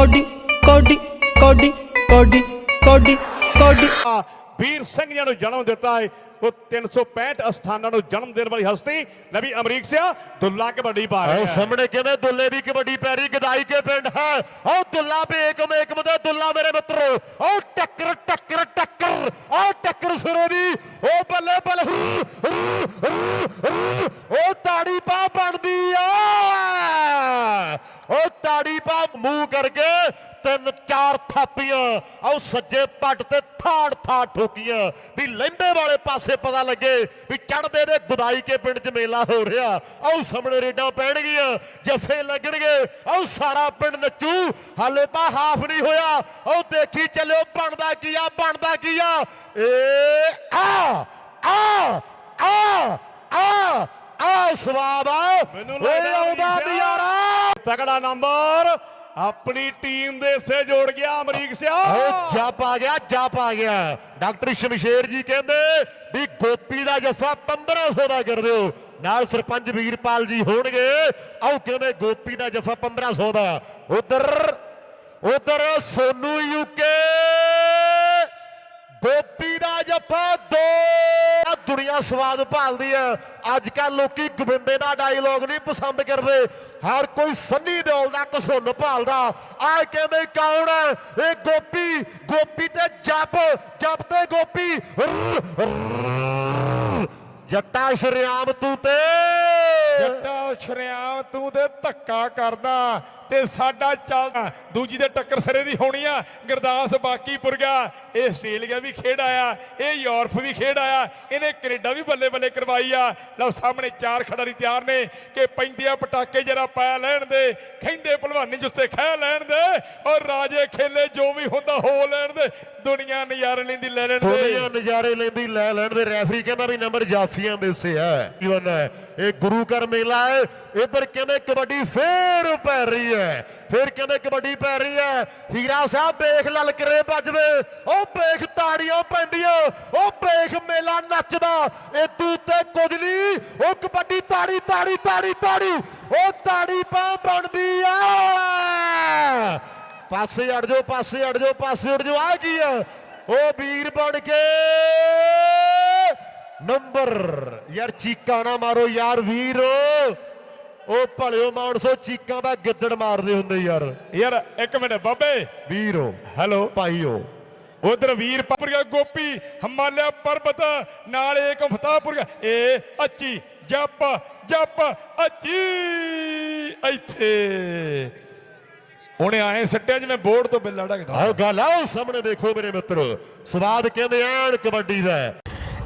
Cody ਕੋਡੀ ਕੋਡੀ ਕੋਡੀ ਕੋਡੀ ਕੋਡੀ। ਵੀਰ ਸਿੰਘ ਜੀ ਨੂੰ ਜਨਮ ਦਿੱਤਾ ਹੈ ਉਹ 365 ਅਸਥਾਨਾਂ ਨੂੰ ਜਨਮ ਦੇਣ ਵਾਲੀ ਹਸਤੀ ਨਬੀ ਅਮਰੀਕ ਸਿਆ ਦੁੱਲਾ ਕਬੱਡੀ ਪਾ ਰਿਹਾ ਹੈ। ਸਾਹਮਣੇ ਕਹਿੰਦੇ ਦੁੱਲੇ ਦੀ ਕਬੱਡੀ ਪੈਰੀ ਗਦਾਈ ਕੇ ਪਿੰਡ ਹੈ। ਆਓ ਦੁੱਲਾ ਬੇਕਮ ਏਕਮ ਦੇ ਦੁੱਲਾ ਮੇਰੇ ਮਿੱਤਰੋ। ਆਓ ਟੱਕਰ ਟੱਕਰ ਟੱਕਰ ਆਓ ਟੱਕਰ ਸਿਰੇ ਦੀ। ਉਹ ਬੱਲੇ ਬੱਲੇ। ਉਹ ਤਾੜੀ ਪਾ ਬਣਦੀ ਆ। ਉਹ ਤਾੜੀ ਪਾ ਮੂੰਹ ਕਰਕੇ ਤਿੰਨ ਚਾਰ ਥਾਪੀਆਂ ਆਓ ਸੱਜੇ ਪੱਟ ਤੇ ਥਾੜ ਥਾੜ ਠੋਕੀਆਂ ਵੀ ਲਹਿੰਦੇ ਵਾਲੇ ਪਾਸੇ ਪਤਾ ਲੱਗੇ ਵੀ ਚੜਦੇ ਦੇ ਗੁਦਾਈ ਕੇ ਪਿੰਡ 'ਚ ਮੇਲਾ ਹੋ ਰਿਹਾ। ਆਓ ਸਾਹਮਣੇ ਰੇਡਾਂ ਪੈਣਗੀਆਂ ਜੱਫੇ ਲੱਗਣਗੇ ਆਓ ਸਾਰਾ ਪਿੰਡ ਨੱਚੂ। ਹਾਲੇ ਤਾਂ ਹਾਫ ਨਹੀਂ ਹੋਇਆ। ਆਓ ਦੇਖੀ ਚੱਲਿਓ ਬਣਦਾ ਕੀ ਆ ਬਣਦਾ ਕੀ ਆ? ਏ ਆ ਆ ਆ ਆ ਆ ਸਵਾਦ ਆ। ਮੈਨੂੰ ਲੱਗਦਾ। ਨਜ਼ਾਰਾ। ਤਗੜਾ ਨੰਬਰ। ਆਪਣੀ ਟੀਮ ਦੇ ਹਿੱਸੇ ਜੋੜ ਗਿਆ ਅਮਰੀਕ ਸਿਆ। ਜੱਪ ਆ ਗਿਆ, ਜੱਪ ਆ ਗਿਆ। ਡਾਕਟਰ ਸ਼ਮਸ਼ੇਰ ਜੀ ਕਹਿੰਦੇ ਵੀ ਗੋਪੀ ਦਾ ਜੱਫਾ 1500 ਦਾ ਕਰ ਦਿਓ। ਨਾਲ ਸਰਪੰਚ ਵੀਰਪਾਲ ਜੀ ਹੋਣਗੇ। ਆਓ ਕਹਿੰਦੇ ਗੋਪੀ ਦਾ ਜੱਫਾ 1500 ਦਾ। ਉਧਰ ਉਧਰ ਸੋਨੂ ਯੂਕੇ ਗੋਪੀ ਦਾ ਜੱਫਾ ਦੋ ਦੁਨੀਆ ਸਵਾਦ ਭਾਲਦੀ ਹੈ ਅੱਜ ਕੱਲ ਲੋਕੀ ਗੋਬਿੰਦੇ ਦਾ ਡਾਇਲੋਗ ਨਹੀਂ ਪਸੰਦ ਕਰਦੇ। ਹਰ ਕੋਈ ਸੰਨੀ ਦਿਓਲ ਦਾ ਕਸੁੰਨ ਭਾਲਦਾ। ਆ ਕਹਿੰਦੇ ਕੌਣ ਹੈ ਇਹ ਗੋਪੀ। ਗੋਪੀ ਤੇ ਜੱਪ। ਜੱਪ ਤੇ ਗੋਪੀ। ਜੱਟਾ ਸ਼ਰਿਆਮ ਤੂੰ ਤੇ। ਜੱਟਾ ਸ਼ਰਿਆਮ ਤੂੰ ਤੇ ਧੱਕਾ ਕਰਦਾ ਤੇ ਸਾਡਾ ਚੱਲਦਾ। ਦੂਜੀ ਦੇ ਟੱਕਰ ਸਰੇ ਦੀ ਹੋਣੀ ਆ, ਗੁਰਦਾਸ ਬਾਕੀਪੁਰ ਗਿਆ। ਇਹ ਆਸਟ੍ਰੇਲੀਆ ਵੀ ਖੇਡ ਆਇਆ, ਇਹ ਯੂਰਪ ਵੀ ਖੇਡ ਆਇਆ, ਇਹਨੇ ਕੈਨੇਡਾ ਵੀ ਬੱਲੇ ਬੱਲੇ ਕਰਵਾਈ ਆ। ਲਓ, ਸਾਹਮਣੇ ਚਾਰ ਖਿਡਾਰੀ ਤਿਆਰ ਨੇ ਕਿ ਪੈਂਦੀਆਂ ਪਟਾਕੇ ਜਰਾ ਪਾਇਆ ਲੈਣ ਦੇ ਕਹਿੰਦੇ ਭਲਵਾਨੀ ਜੁੱਸੇ ਖਹਿ ਲੈਣ ਦੇ ਔਰ ਰਾਜੇ ਖੇਲੇ ਜੋ ਵੀ ਹੁੰਦਾ ਹੋ ਲੈਣ ਦੇ। ਦੁਨੀਆ ਨਜ਼ਾਰੇ ਲੈਂਦੀ ਲੈ ਲੈਣ ਦੇ। ਦੁਨੀਆ ਨਜ਼ਾਰੇ ਲੈਂਦੀ ਲੈ ਲੈਣ ਦੇ। ਰੈਫਰੀ ਕਹਿੰਦਾ ਵੀ ਨੰਬਰ ਜਾਫੀਆਂ ਦੇ ਸੇ ਹੈ ਜੀਵਨ ਹੈ? ਇਹ ਗੁਰੂ ਘਰ ਮੇਲਾ ਹੈ ਇਧਰ ਕਹਿੰਦੇ ਕਬੱਡੀ ਫੇਰ ਪੈ ਰਹੀ ਹੈ, ਫੇਰ ਕਹਿੰਦੇ ਕਬੱਡੀ ਪੈ ਰਹੀ ਹੈ। ਹੀਰਾ ਸਾਹਿਬ ਵੇਖ ਲਲਕਰੇ ਵੱਜਦੇ, ਉਹ ਵੇਖ ਤਾੜੀਆਂ ਪੈਂਦੀਆਂ, ਉਹ ਵੇਖ ਮੇਲਾ ਨੱਚਦਾ। ਇਹ ਤੇ ਕੁਝ ਨਹੀਂ ਉਹ ਕਬੱਡੀ ਤਾੜੀ ਤਾੜੀ ਤਾੜੀ ਤਾੜੀ, ਉਹ ਤਾੜੀ ਪਾ ਬਣਦੀ ਆ। ਪਾਸੇ ਅੜ ਜਾਓ, ਪਾਸੇ ਅੜ ਜਾਓ, ਪਾਸੇ ਅੜ ਜਾਓ ਆ ਕੀ ਆ ਉਹ ਵੀਰ ਬਣ ਕੇ ਨੰਬਰ। ਯਾਰ ਚੀਕਾਂ ਨਾ ਮਾਰੋ ਯਾਰ ਵੀਰ। ਉਹ ਭਲਿਓ ਮਾਨਸੋ ਚੀਕਾਂ ਦਾ ਗਿੱਦੜ ਮਾਰਦੇ ਹੁੰਦੇ ਯਾਰ। ਯਾਰ ਇੱਕ ਮਿੰਟ ਬਾਬੇ। ਵੀਰੋ ਹੈਲੋ। ਭਾਈਓ। ਉਧਰ ਵੀਰ ਪਪਰੀਆ ਗੋਪੀ ਹਿਮਾਲਿਆ ਪਰਬਤ ਨਾਲ ਏਕ ਫਤਾਪੁਰ ਏ ਅੱਚੀ ਜੱਪ ਜੱਪ ਅੱਚੀ ਇੱਥੇ। ਉਹਨੇ ਆਏ ਸੱਟਿਆ ਜਿਵੇਂ ਬੋਰਡ ਤੋਂ ਬਿੱਲਾ ਢਕਦਾ ਆਓ ਗੱਲ ਆਓ ਸਾਹਮਣੇ ਦੇਖੋ ਮੇਰੇ ਮਿੱਤਰੋ। ਸਵਾਦ ਕਹਿੰਦੇ ਐਨ ਕਬੱਡੀ ਦਾ।